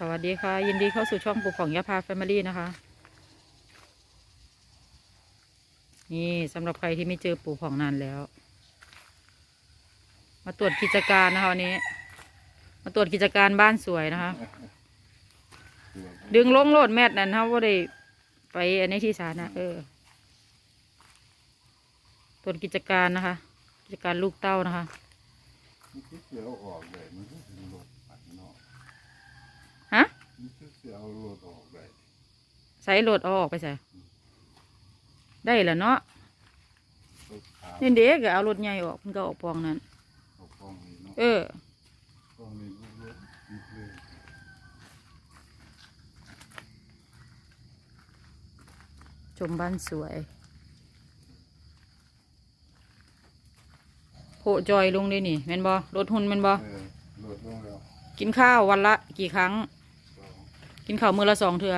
สวัสดีค่ะ ยินดีเข้าสู่ช่องปลูกของยาพาแฟมิลี่นะคะ นี่สำหรับใครที่ไม่เจอปู่ของนานแล้ว มาตรวจกิจการนะคะวันนี้ มาตรวจกิจการบ้านสวยนะคะ ดึงลงโลดแมทนั่นเขาว่าได้ไปอันนี้ที่ศาลนะเออตรวจกิจการนะคะ กิจการลูกเต้านะคะเสียเอออกเลยมันคือเป็นรถปัดเนาะ ฮะ มันคือเสียเอารถออกเลยใส่รถเอาออกไปใส่ได้แล้วเนาะรถขาวนี่เด็กก็เอารถใหญ่ออกมันก็ออกปองนั้น เอากล้องนี้เนาะเออ กล้องนี้ลูกรถนิดเลยชมบ้านสวยโผจอยลงเลยนี่แม่นบอรถหุ่นแม่นบอเออรถลงแล้ว กินข้าววันละกี่ครั้งสอง กินข้าวมือละสองเทือ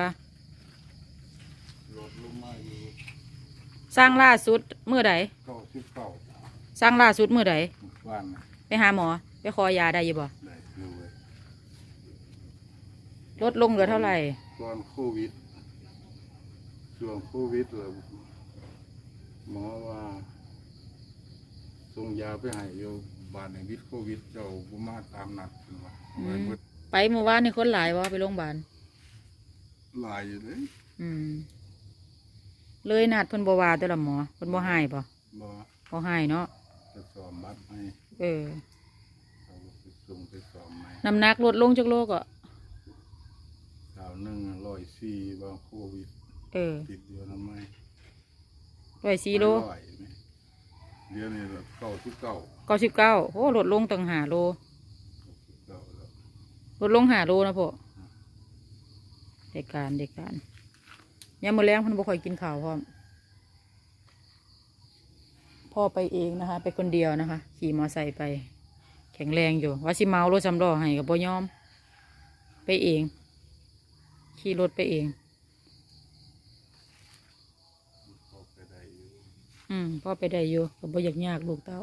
รถลงมาอยู่สร้างล่าสุดมือใดเก้าสิบเก้าสร้างล่าสุดมือใดบ้านนะไปหาหมอ ไปขอยาได้อยี่บ่ได้คือเว้ยลดลงเหลือเท่าไหร่ก่อนโควิดช่วงโควิดเลยหมอว่าส่งยาไปให้อยู่บ้านในวิดโควิดเจ้าบุมาตามนัดเพิ่นว่าอืม ไว้เบิด ไปเมื่อวานนี่คนหลายวะไปโรงพยาบาล หลายอยู่เลยอืม เลยนัดเพิ่นบ่ว่าแต่ละหมอเพิ่นบ่ให้บ่บ่บ่ให้เนาะจะสอบบัตรให้เออเขาก็ไปส่งไปสอบใหม่น้ำหนักลดลงจากโลกอะสาวหนึ่งร้อยสี่บางโควิดเออติดเดียวนั้นไหมร้อยสี่โลร้อยไหมเดี๋ยวนี้เก้าสิบเก้าเก้าสิบเก้าโอ้ลดลงตั้งหาโลสิบเก้าแล้วลดลงหาโลนะพ่อ เด็กการเด็กการยามมื้อแรงเพิ่นบ่ค่อยกินข้าวพร้อมพ่อไปเองนะคะ ไปคนเดียวนะคะ ขี่มอไซค์ไป แข็งแรงอยู่ว่าสิเมารถสำรอให้กับบ่ยอม ไปเอง ขี่รถไปเองเขาไปได้อยู่อืมพ่อไปได้อยู่ก็บ่อยากยากลูกเต้า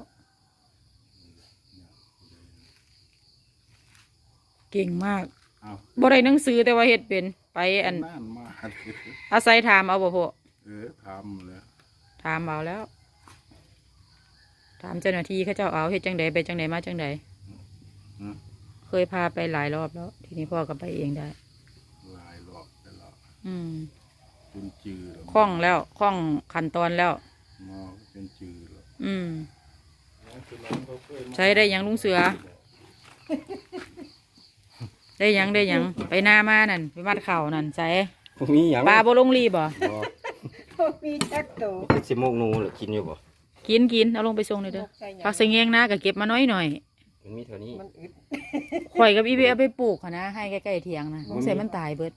เก่งมากอ้าวบ่ได้หนังสือแต่ว่าเฮ็ดเป็น ไปอันนานมากอาศัยถามเอาบ่พ่อเออทำเลยถามเอาแล้ว ถามเจ้าหน้าที่เขาเจ้าเอาเฮ็ดจังใดไปจังใดมาจังใดอืมเคยพาไปหลายรอบแล้ว ทีนี้พ่อก็ไปเองได้ หลายรอบแต่ละอืมเป็นจืดแล้วคล่องแล้วคล่องขั้นตอนแล้วหมอเป็นจืดแล้วอืมคือน้องเขาเคยมา ใช้ได้หยังลุงเสือ ได้หยังได้หยังไปหน้ามานั่นไปมัดเข่านั่นใส่ผมมีหยังปลาบ่ลงรีบ่บ่มีจักโตเป็นสิโมกหนูหรือกินอยู่บ่กินกินเอาลงไปส่งเลยเด้อใส่หยังผักเสงเงงนะก็เก็บมาน้อยหน่อยมันมีเท่านี้มันอึดข่อยกับอีเบเอาไปปลูกค่ะนะให้ใกล้ๆเถียงนะสงสัยมันตายเบิด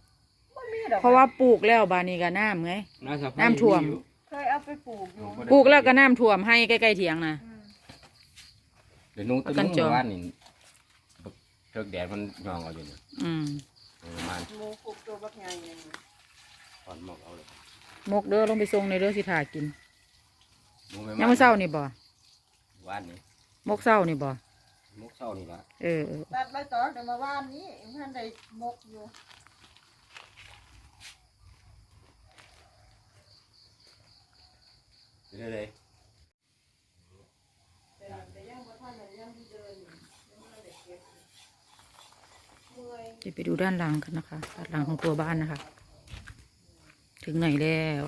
บ่มีดอกเพราะว่าปลูกแล้วบานนี้ก็น้ำไงน่าจะน้ำท่วมเคยเอาไปปลูกอยู่ปลูกแล้วก็น้ำท่วมให้ใกล้ๆเถียงนะ อืม เดี๋ยวหนูต้นกันนึงจองเมื่อวานนี่ เทิกแดดมันยองเอาอยู่เนี่ยอืมประมาณหมูปลูกตัวบักใหญ่นี่ตอนหมอกเอาเลยมกเด้อลงไปส่งในเด้อสิถ่ากินหนูไม่ยังมื้อเช้านี่บ่ว่านนี้มกเช้านี่บ่มกเช้านี่ละเออเออตัดใบตองแต่มาว่านนี้ท่านได้มกอยู่เรื่อยแต่ยังบ่ทันได้ยังที่เดินอยู่ยังบ่ได้เก็บ เดี๋ยวไปดูด้านหลังกันนะคะด้านหลังของตัวบ้านนะคะ ถึงไหนแล้ว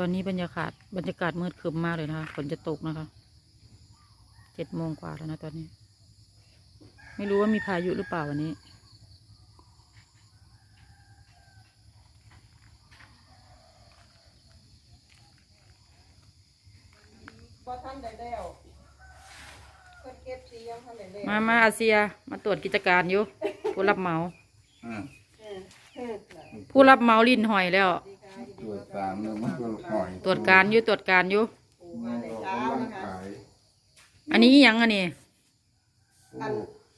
ตอนนี้บรรยากาศบรรยากาศมืดครึ้มมากเลยนะคะฝนจะตกนะคะเจ็ดโมงกว่าแล้วนะตอนนี้ ไม่รู้ว่ามีพายุหรือเปล่าวันนี้บ่ทันได้แล้วเพิ่นเก็บสียังทันได้แล้วมามาอาเซีย มาตรวจกิจการอยู่ผู้รับเหมาอ่าเออเออผู้รับเหมาลิ้นหอยแล้วดีค่ะยิน ตดีรวต้อจนรับตามเนี่ยมันก็หอยตรวจการอยู่ตรวจการอยู่ ปูมาในเช้านะคะขายอันนี้อิหยังอันนี้โอ้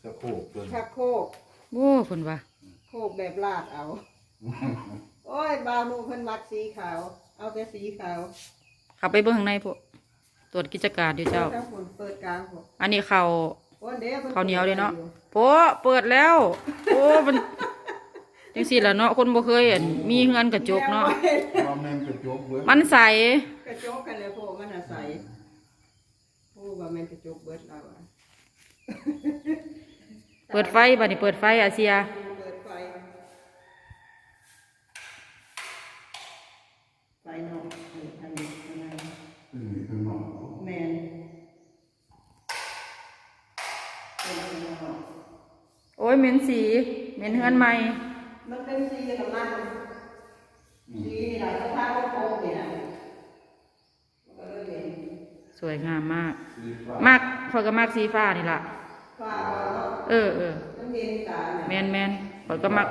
สะโพกจนชักโคกโอ้คนว่าโคกแบบลาดเอา โอ้ยบาวนูเพิ่นมักสีขาว เอาแต่สีขาวขับไปเบื้องข้างในพวกตรวจกิจการอยู่เจ้า ถ้าฝนเปิดกลางผมอันนี้เขา โอ้เดี๋ยวพิ่ข้าวเหนียวเลยเนาะ โปะเปิดแล้ว โอ้มัน จังสิล่ะเนาะคนบ่เคยเห็นมีเงินกระจกเนาะว่าแม่นกระจกเบิดมันใสกระจกกันเลยพวกมันอาศัยพวกว่าแมันกระจกเบิดเราอะเปิดไฟบัดนี้เปิดไฟอาเซียเปิดไฟไฟนอกเปิดไฟในข้างในอืมข้างนอกแมนเป็นข้างนอก โอ้ยเหม็นสีเหม็นเฮือนใหม่ มันเป็นสีกับมันสีนี่แหละสภาพโค้งๆนี่นะมันก็เลยเป็นสวยงามมากสีฟ้ามากพอยก็มากสีฟ้านี่ล่ะ ฟ้าเอาเนาะเออเออมันเย็นตาแมเนี่ยนแมนพอยก็มัก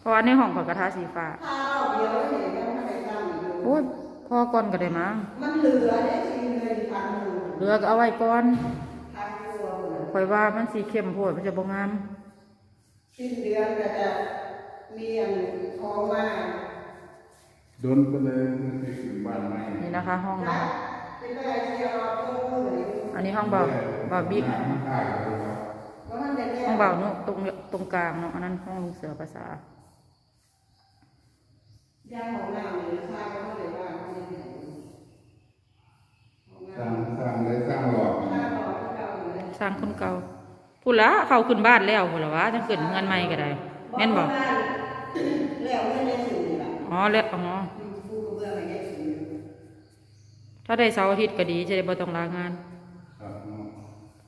เพราะว่าในห้องพอยกระทาสีฟ้าถ้าเราเดียวเห็นมันไม่ได้ตั้งอยู่โอ้ยพอก่อนก็ได้มั้งมันเหลือเนี่ยสีเงินทางหนึ่งเหลือก็เอาไว้ก่อนทางตัวหมดเลย คอยว่ามันสีเข้มโพดมันจะบ่งาม สิ้นเดือนก็จะ มีอย่างทองมาโดนก็เลยมันไปถึงบ้านใหม่นี่นะคะ ห้องนะนะคะคะเป็นได้เชียร์เราเพิ่มมือเลยอันนี้ห้องเบาเบาบิ๊กน้ำข้าวเลยครับว่ามันเป็นแน่ห้องเบาเนาะตรงตรงกลางเนาะอันนั้นห้องลูกเสือภาษาย่างของน้ำหรือชาก็ไม่ได้ว่ามันเป็นแน่ของสร้าน้ำงสร้างเลยสร้างหลอดชาเราก็เก่าอยู่เลยสร้างคนเก่าพูดละเขาขึ้นบ้านแล้วพูดละวะจะขึ้นเงินใหม่ก็ได้แม่นบอก แล้วไม่ได้สื่อนี่แหละอ๋อแล้วอ๋อผู้กระเบื้องอะไรเงี้ยสื่อถ้าได้เสาร์อาทิตย์ก็ดีจะได้บ่ต้องลางานครับเนาะ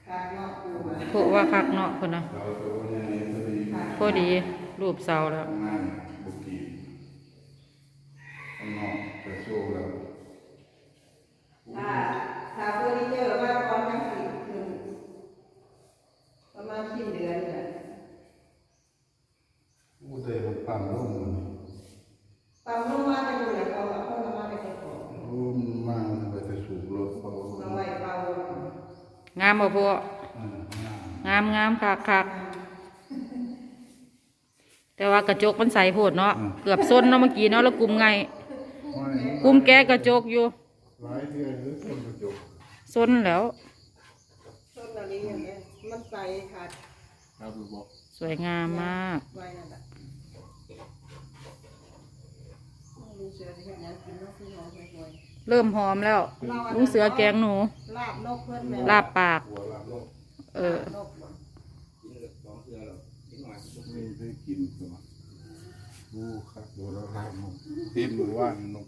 ขาดนอกปูมาเพราะว่าคักเนาะคนนะเราตัวใหญ่พอดีพอดีรูปเสาแล้วข้างในบุกีข้างนอกกระโชกแล้ว ถ้าถ้าเฟอร์นิเจอร์ว่าก่อนยังสิถึงประมาณสิ้นเดือนเนี่ย อู้แต่มันปั๊มลงมันปั๊มลงมาจะอยู่ไหนก็เอาเข้ามาในกระเป๋าโอ้มันมามันไปจะสูบรถเขาเอาไว้เป่างามบ่พวกอืมน้ำงามงามคักคักแต่ว่ากระจกมันใสโพดเนาะเกือบส้นเนาะเมื่อกี้เนาะแล้วกลุ่มไงไม่กลุ่มแก้กระจกอยู่หลายเดือนหรือคนกระจกส้นแล้วต้นอันนี้อย่างเงี้ยมันใส่ขาดครับบอกสวยงามมาก ไว้นั่นแหละลุงเสือที่เห็นนั้นกินนกที่น้องห่วยเริ่มหอมแล้วลุงเสือแกงหนูๆลาบนกเพื่อนแม่ลาบปาก หัวลาบโลกเออนกบ่ไม่ได้กินตัวรู้ครับหัวละลาบนกตีนมือว่านนก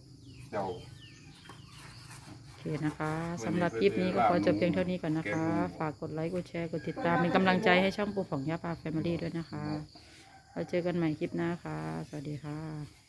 เจ้า โอเคนะคะสำหรับคลิปนี้ก็ขอจบเพียงเท่านี้ก่อนนะคะ ฝากกดไลค์ กดแชร์ กดติดตาม เป็นกำลังใจให้ช่องปูของยาปาแฟมิลี่ด้วยนะคะ เราเจอกันใหม่คลิปหน้าค่ะ สวัสดีค่ะ